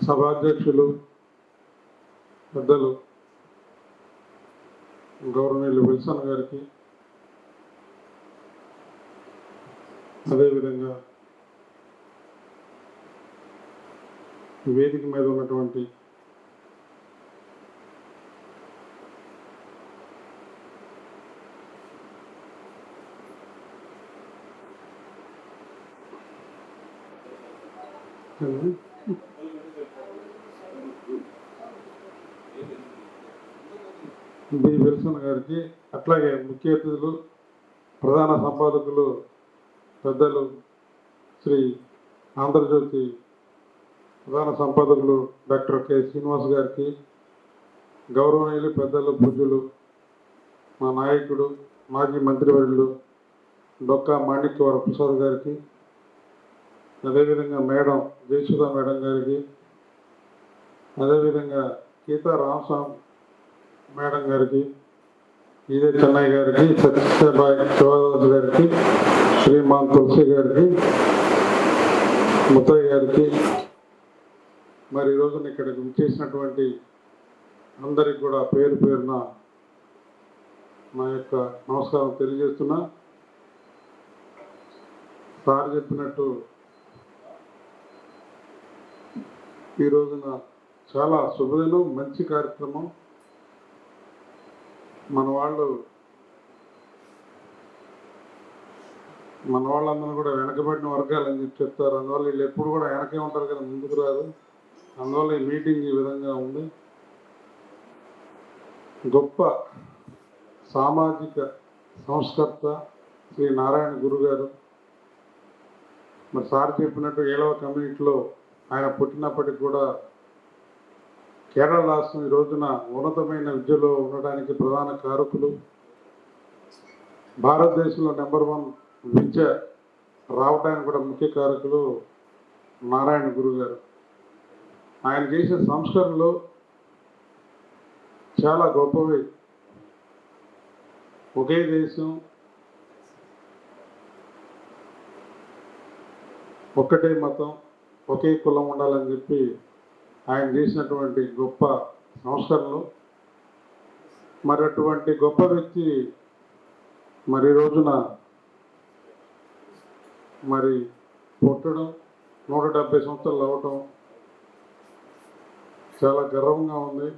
సభాధ్యక్షులు పెద్దలు గౌరవనీయులు విల్సన్ గారికి అదేవిధంగా వేదిక మీద ఉన్నటువంటి బి. విల్సన్ గారికి అట్లాగే ముఖ్య అతిథులు ప్రధాన సంపాదకులు పెద్దలు శ్రీ ఆంధ్రజ్యోతి ప్రధాన సంపాదకులు డాక్టర్ కె శ్రీనివాస్ గారికి గౌరవనీయులు పెద్దలు పూజలు మా నాయకుడు మాజీ మంత్రివర్యులు డొక్కా మాణిక్యవర ప్రసాద్ గారికి అదేవిధంగా మేడం జయసుధ మేడం గారికి అదేవిధంగా గీతా రామస్వామి మేడం గారికి ఇదే చెన్నై గారికి సత్యసాయి శివదాస్ గారికి శ్రీమాన్ తులసి గారికి ముత్తయ్య గారికి మరి ఈ రోజున ఇక్కడికి విచ్చేసినటువంటి అందరికి కూడా పేరు పేరున నా యొక్క నమస్కారం తెలియజేస్తున్నా. సార్ చెప్పినట్టు ఈ రోజున చాలా శుభదినం మంచి కార్యక్రమం. మన వాళ్ళు మన వాళ్ళందరూ కూడా వెనకబడిన వర్గాలు అని చెప్పి చెప్తారు. అందువల్ల వీళ్ళు ఎప్పుడు కూడా వెనకే ఉంటారు కదా ముందుకు రాదు అందువల్ల ఈ మీటింగ్ ఈ విధంగా ఉంది. గొప్ప సామాజిక సంస్కర్త శ్రీ నారాయణ గురు గారు మరి సార్ చెప్పినట్టు ఏడవ కమ్యూనిటీలో ఆయన పుట్టినప్పటికి కూడా కేరళ రాష్ట్రం ఈ రోజున ఉన్నతమైన విద్యలో ఉండడానికి ప్రధాన కారకులు. భారతదేశంలో నెంబర్ వన్ విద్య రావడానికి కూడా ముఖ్య కారకులు నారాయణ గురువు గారు ఆయన చేసే సంస్కరణలు చాలా గొప్పవి. ఒకే దేశం ఒక్కటే మతం ఒకే కులం ఉండాలని చెప్పి ఆయన చేసినటువంటి గొప్ప సంస్కరణలు. మరి అటువంటి గొప్ప వ్యక్తి మరి రోజున మరి పుట్టడం నూట డెబ్బై సంవత్సరాలు అవ్వటం చాలా గర్వంగా ఉంది.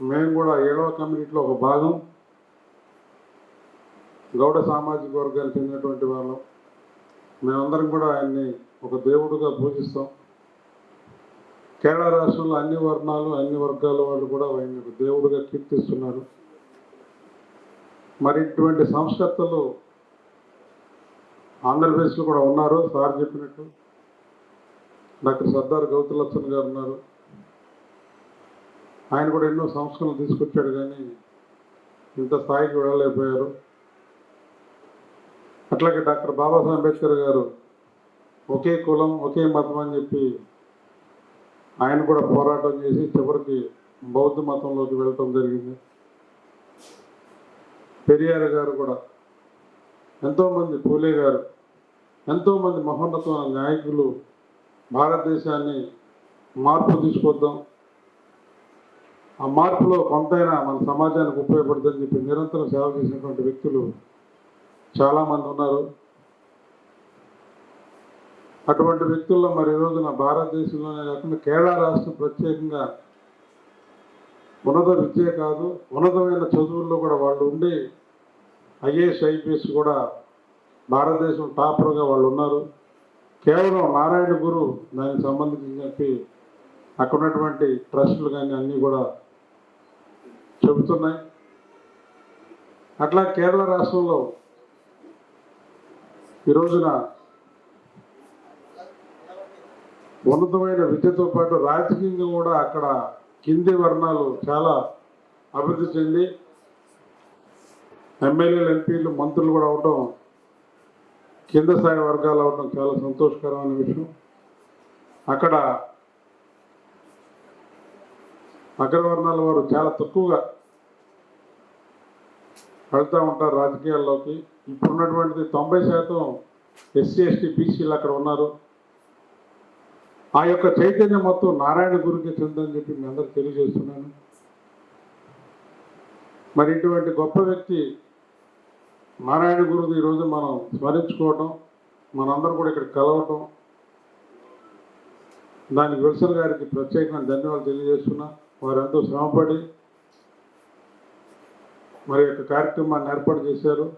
మేము కూడా ఏడవ కమ్యూనిటీలో ఒక భాగం గౌడ సామాజిక వర్గానికి చెందినటువంటి వాళ్ళం. మేమందరం కూడా ఆయన్ని ఒక దేవుడుగా పూజిస్తాం. కేరళ రాష్ట్రంలో అన్ని వర్ణాలు అన్ని వర్గాల వాళ్ళు కూడా ఆయన ఒక కీర్తిస్తున్నారు. మరి ఇటువంటి సంస్కర్తలు ఆంధ్రప్రదేశ్లో కూడా ఉన్నారు. సార్ చెప్పినట్టు డాక్టర్ సర్దార్ గౌతులచ్చన్ గారు ఉన్నారు. ఆయన కూడా ఎన్నో సంస్కరణలు తీసుకొచ్చాడు కానీ ఇంత స్థాయికి వెళ్ళలేకపోయారు. అట్లాగే డాక్టర్ బాబాసాహెబ్ అంబేద్కర్ గారు ఒకే కులం ఒకే మతం అని చెప్పి ఆయన కూడా పోరాటం చేసి చివరికి బౌద్ధ మతంలోకి వెళ్ళటం జరిగింది. పెరియార్ గారు కూడా ఎంతోమంది పూలే గారు ఎంతోమంది మహోన్నత నాయకులు భారతదేశాన్ని మార్పు తీసుకొద్దాం. ఆ మార్పులో కొంతైనా మన సమాజానికి ఉపయోగపడుతుందని చెప్పి నిరంతరం సేవ చేసినటువంటి వ్యక్తులు చాలామంది ఉన్నారు. అటువంటి వ్యక్తుల్లో మరి ఈరోజున రోజున భారతదేశంలోనే కాకుండా కేరళ రాష్ట్రం ప్రత్యేకంగా ఉన్నత విద్య కాదు ఉన్నతమైన చదువుల్లో కూడా వాళ్ళు ఉండి ఐఏఎస్ ఐపీఎస్ కూడా భారతదేశం టాపర్గా వాళ్ళు ఉన్నారు. కేవలం నారాయణ గురు దానికి సంబంధించి చెప్పి అక్కడ ఉన్నటువంటి ట్రస్టులు కానీ అన్నీ కూడా చెబుతున్నాయి. అట్లా కేరళ రాష్ట్రంలో ఈ రోజున ఉన్నతమైన విద్యతో పాటు రాజకీయంగా కూడా అక్కడ కింది వర్ణాలు చాలా అభివృద్ధి చెంది. ఎమ్మెల్యేలు ఎంపీలు మంత్రులు కూడా అవటం కింద స్థాయి వర్గాలు అవడం చాలా సంతోషకరమైన విషయం. అక్కడ అగ్రవర్ణాల వారు చాలా తక్కువగా వెళ్తూ ఉంటారు రాజకీయాల్లోకి. ఇప్పుడున్నటువంటిది తొంభై శాతం ఎస్సీ ఎస్టీ బీసీలు అక్కడ ఉన్నారు. ఆ యొక్క చైతన్యం మొత్తం నారాయణ గురికి చెందని చెప్పి మీ అందరికి తెలియజేస్తున్నాను. మరి ఇటువంటి గొప్ప వ్యక్తి నారాయణ గురువు ఈరోజు మనం స్మరించుకోవటం మనందరం కూడా ఇక్కడ కలవటం. దానికి విల్సన్ గారికి ప్రత్యేకమైన ధన్యవాదాలు తెలియజేస్తున్నా. వారు ఎంతో శ్రమపడి మరి యొక్క కార్యక్రమాన్ని ఏర్పాటు చేశారు.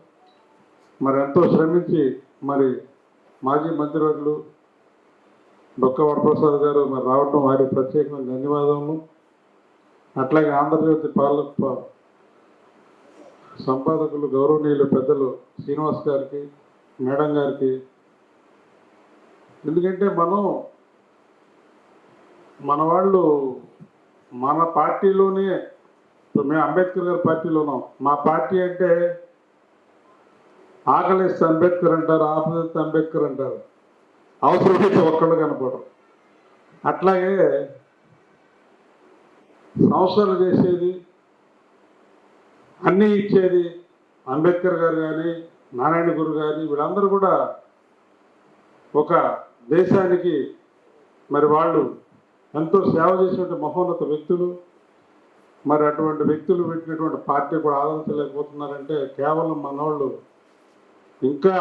మరి ఎంతో శ్రమించి మరి మాజీ మంత్రివర్యులు డొక్క వరప్రసాద్ గారు మరి రావటం వారికి ప్రత్యేకమైన ధన్యవాదములు. అట్లాగే ఆంధ్రజ్యోతి పాలక ప- సంపాదకులు గౌరవనీయులు పెద్దలు శ్రీనివాస్ గారికి మేడం గారికి. ఎందుకంటే మనం మన వాళ్ళు మన పార్టీలోనే మేము అంబేద్కర్ గారి పార్టీలో ఉన్నాం మా పార్టీ అంటే ఆకలిస్తే అంబేద్కర్ అంటారు ఆపదిస్తే అంబేద్కర్ అంటారు. అవసరమైతే ఒక్కళ్ళు కనపడరు. అట్లాగే సంస్థలు చేసేది అన్నీ ఇచ్చేది అంబేద్కర్ గారు కానీ నారాయణ గురు కానీ వీళ్ళందరూ కూడా ఒక దేశానికి మరి వాళ్ళు ఎంతో సేవ చేసినటువంటి మహోన్నత వ్యక్తులు. మరి అటువంటి వ్యక్తులు పెట్టినటువంటి పార్టీ కూడా ఆదరించలేకపోతున్నారంటే కేవలం మనవాళ్ళు ఇంకా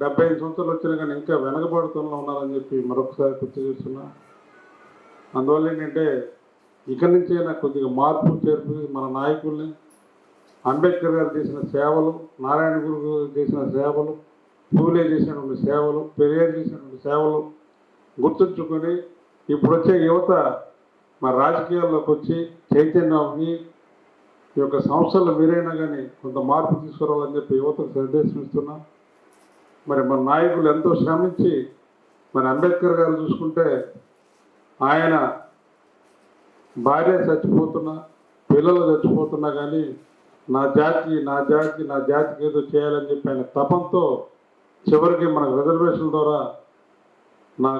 డెబ్బై ఐదు సంవత్సరాలు వచ్చినా కానీ ఇంకా వెనకబడుతున్నా ఉన్నారని చెప్పి మరొకసారి గుర్తు చేస్తున్నా. అందువల్ల ఏంటంటే ఇక్కడి నుంచైనా కొద్దిగా మార్పు చేర్పు మన నాయకుల్ని అంబేద్కర్ గారు చేసిన సేవలు నారాయణ గురు చేసిన సేవలు పూలే చేసినటువంటి సేవలు పెరియార్ చేసినటువంటి సేవలు గుర్తుంచుకొని ఇప్పుడు వచ్చే యువత మా రాజకీయాల్లోకి వచ్చి చైతన్యాన్ని ఈ యొక్క సంస్థలు మీరైనా కానీ కొంత మార్పు తీసుకురావాలని చెప్పి యువతకు సందేశం ఇస్తున్నా మరి మన నాయకులు ఎంతో శ్రమించి మరి అంబేద్కర్ గారు చూసుకుంటే ఆయన భార్య చచ్చిపోతున్నా పిల్లలు చచ్చిపోతున్నా కానీ నా జాతి నా జాతి నా జాతికి ఏదో చేయాలని చెప్పి ఆయన తపంతో చివరికి మనకు రిజర్వేషన్ ద్వారా నా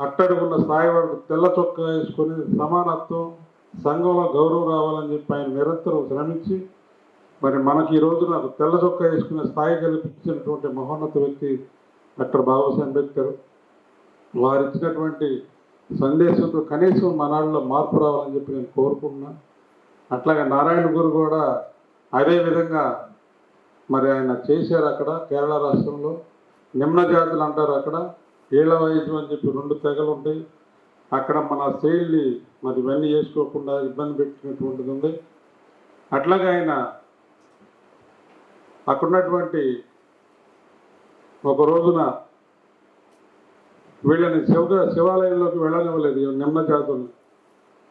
అట్టడుగున్న స్థాయి వరకు తెల్ల చొక్కా వేసుకొని సమానత్వం సంఘంలో గౌరవం రావాలని చెప్పి ఆయన నిరంతరం శ్రమించి మరి మనకి ఈ నాకు తెల్ల చొక్కా వేసుకునే స్థాయి కల్పించినటువంటి మహోన్నత వ్యక్తి డాక్టర్ బాబాసాహెబ్ అంబేద్కర్ వారు ఇచ్చినటువంటి సందేశంతో కనీసం మనాళ్ళలో మార్పు రావాలని చెప్పి నేను కోరుకుంటున్నాను అట్లాగే నారాయణ గురు కూడా అదేవిధంగా మరి ఆయన చేశారు అక్కడ కేరళ రాష్ట్రంలో. నిమ్న జాతులు అంటారు అక్కడ. ఏళ్ళ వయసు అని చెప్పి రెండు తెగలు ఉంటాయి. అక్కడ మన శైలి మరి ఇవన్నీ చేసుకోకుండా ఇబ్బంది పెట్టినటువంటిది ఉంది. అట్లాగే ఆయన అక్కడ ఉన్నటువంటి ఒక రోజున వీళ్ళని శివ శివాలయంలోకి వెళ్ళనివ్వలేదు నిమ్న జాతులు.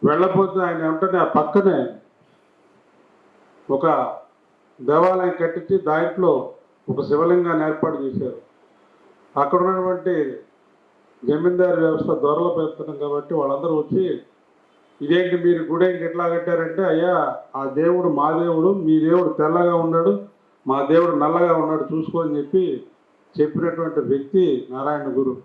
వెళ్ళపోతే ఆయన వెంటనే ఆ పక్కనే ఒక దేవాలయం కట్టించి దాంట్లో ఒక శివలింగాన్ని ఏర్పాటు చేశారు. అక్కడ ఉన్నటువంటి జమీందారు వ్యవస్థ దొరలు పెడుతున్నాం కాబట్టి వాళ్ళందరూ వచ్చి ఇదేంటి మీరు గుడి ఎట్లా కట్టారంటే అయ్యా ఆ దేవుడు మా దేవుడు మీ దేవుడు తెల్లగా ఉన్నాడు మా దేవుడు నల్లగా ఉన్నాడు చూసుకోని చెప్పి చెప్పినటువంటి వ్యక్తి నారాయణ గురు.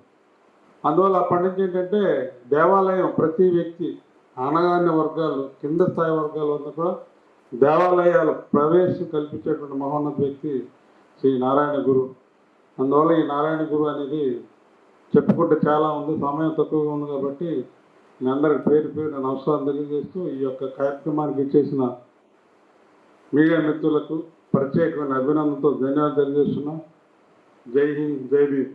అందువల్ల అప్పటి నుంచి ఏంటంటే దేవాలయం ప్రతి వ్యక్తి అనగానే వర్గాలు కింద స్థాయి వర్గాలు అంతా కూడా దేవాలయాల ప్రవేశం కల్పించేటువంటి మహోన్నత వ్యక్తి శ్రీ నారాయణ గురు. అందువల్ల ఈ నారాయణ గురు అనేది చెప్పుకుంటే చాలా ఉంది సమయం తక్కువగా ఉంది కాబట్టి మీ అందరికి పేరు పేరు నమస్కారం తెలియజేస్తూ ఈ యొక్క కార్యక్రమానికి ఇచ్చేసిన మీడియా మిత్రులకు ప్రత్యేకమైన అభినందనతో ధన్యవాదాలు తెలియజేస్తున్నాం. జై హింద్ జై భీమ్.